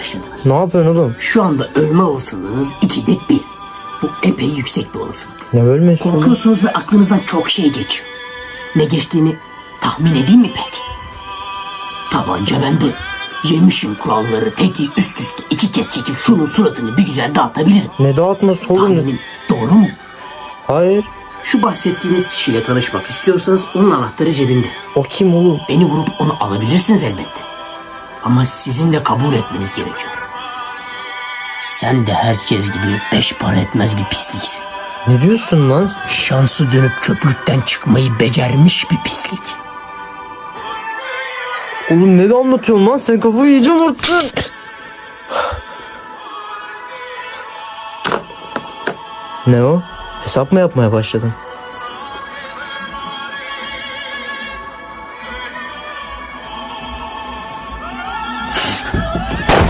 başladınız. Ne yapıyorsun oğlum? Şu anda ölme olasılığınız 2'de 1. Bu epey yüksek bir olasılık. Ne ölmesi? Korkuyorsunuz ve aklınızdan çok şey geçiyor. Ne geçtiğini tahmin edeyim mi peki? Tabanca bende. Yemişim kuralları tetiği üst üste iki kez çekip şunun suratını bir güzel dağıtabilirim. Ne dağıtması oğlum? Tahminim doğru mu? Hayır. Şu bahsettiğiniz kişiyle tanışmak istiyorsanız onun anahtarı cebimde. O kim oğlum? Beni vurup onu alabilirsiniz elbette. Ama sizin de kabul etmeniz gerekiyor. Sen de herkes gibi beş para etmez bir pisliksin. Ne diyorsun lan? Şansı dönüp çöplükten çıkmayı becermiş bir pislik. Oğlum ne de anlatıyorsun lan? Sen kafayı yiyeceksin artık. Ne o? Hesap mı yapmaya başladın?